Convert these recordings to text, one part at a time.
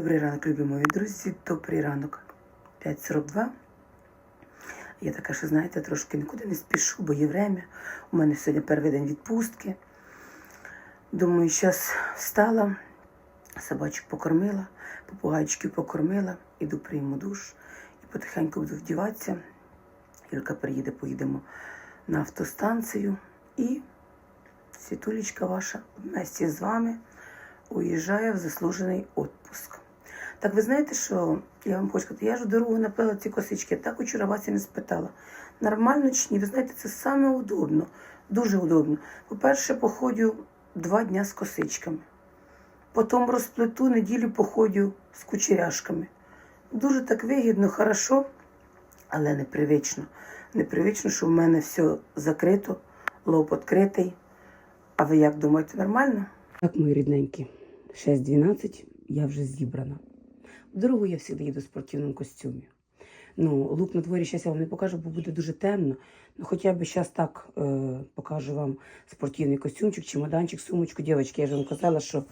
Добрий ранок, любі мої друзі. Добрий ранок. 5.42. Я така, що знаєте, трошки нікуди не спішу, бо є время. У мене сьогодні перший день відпустки. Думаю, зараз встала, собачок покормила, попугайчиків покормила, іду прийму душ і потихеньку буду вдіватися. Юлька приїде, поїдемо на автостанцію і світулечка ваша вместе з вами уїжджає в заслужений відпуск. Так ви знаєте, що я вам хочу сказати, я ж дорогу напила ці косички, так учора вас і не спитала. Нормально чи ні? Ви знаєте, це саме удобно, дуже удобно. По-перше, походю два дня з косичками. Потім розплету неділю походю з кучеряшками. Дуже так вигідно, хорошо, але непривично. Непривично, що в мене все закрито, лоб відкритий. А ви як думаєте, нормально? Так, мої рідненькі, 6.12, я вже зібрана. В дорогу я завжди їду в спортивному костюмі. Ну, лук на дворі зараз я вам не покажу, бо буде дуже темно. Ну, хоча б зараз так е, покажу вам спортивний костюмчик, чемоданчик, сумочку. Дівчатки, я ж вам казала, що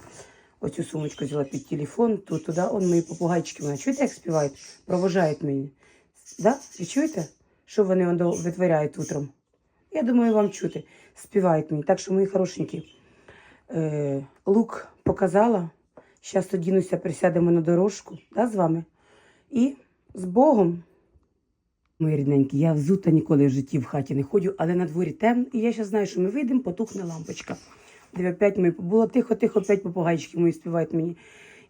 оцю сумочку взяла під телефон, тут туди, он мої попугайчики мене. Чуєте, як співають? Провожають мені. Да? Ви чуєте, що вони он витворяють утром? Я думаю, вам чути. Співають мені. Так що, мої хорошенькі, е, лук показала. Зараз одінуся, присядемо на дорожку да, з вами. І з Богом. Мої рідненькі, я взута ніколи в житті в хаті не ходжу, але на дворі темно, і я зараз знаю, що ми вийдемо, потухне лампочка. Диви, опять ми було тихо, тихо, опять попугайчики мої співають мені.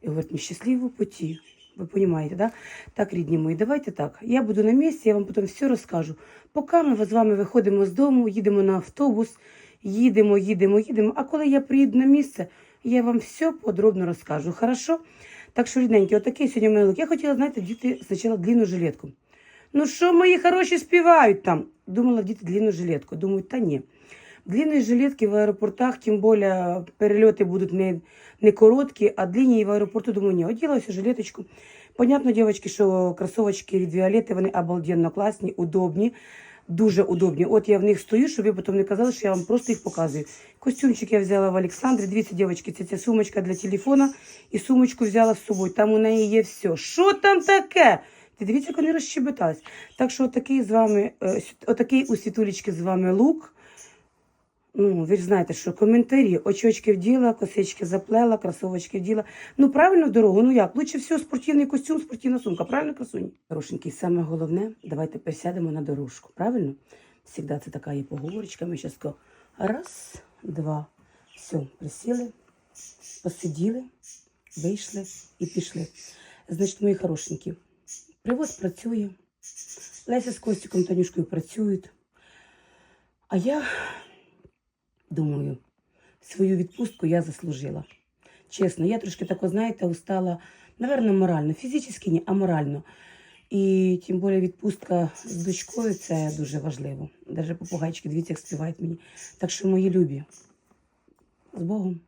І говорять, ми щасливо путі. Ви розумієте, да? Так, рідні мої, давайте так. Я буду на місці, я вам потім все розкажу. Поки ми з вами виходимо з дому, їдемо на автобус, їдемо, їдемо, їдемо. А коли я приїду на місце, я вам все подробно розкажу. Хорошо? Так що, рідненькі, отакий сьогодні мій лук. Я хотіла, знаєте, вдіти спочатку длинну жилетку. Ну що мої хороші співають там? Думала вдіти длинну жилетку. Думаю, та ні. Длинні жилетки в аеропортах, тим більше перельоти будуть не, не короткі, а длинні в аеропорту, думаю, ні, оділася жилеточку. Понятно, дівчатки, що кросовочки від Віолети, вони обалденно класні, удобні, дуже удобні. От я в них стою, щоб ви потім не казали, що я вам просто їх показую. Костюмчик я взяла в Олександрі. Дивіться, дівчатки, це ця сумочка для телефона. І сумочку взяла з собою. Там у неї є все. Що там таке? Ти дивіться, як вони розщебетались. Так що отакий з вами, е, отакий у світулечки з вами лук. Ну, ви ж знаєте, що коментарі, очочки вділа, косички заплела, кросовочки вділа. Ну, правильно в дорогу, ну як? Лучше всього спортивний костюм, спортивна сумка. Правильно, красуні? Хорошенький, саме головне, давайте присядемо на дорожку. Правильно? Всегда це така є поговорочка. Ми зараз раз, два, все, присіли, посиділи, вийшли і пішли. Значить, мої хорошенькі, привоз працює, Леся з Костіком Танюшкою працюють. А я думаю, свою відпустку я заслужила. Чесно, я трошки тако, знаєте, устала, напевно, морально, фізично ні, а морально. І тим більше відпустка з дочкою це дуже важливо. Навіть попугайчики, дивіться, як співають мені. Так що, мої любі, з Богом.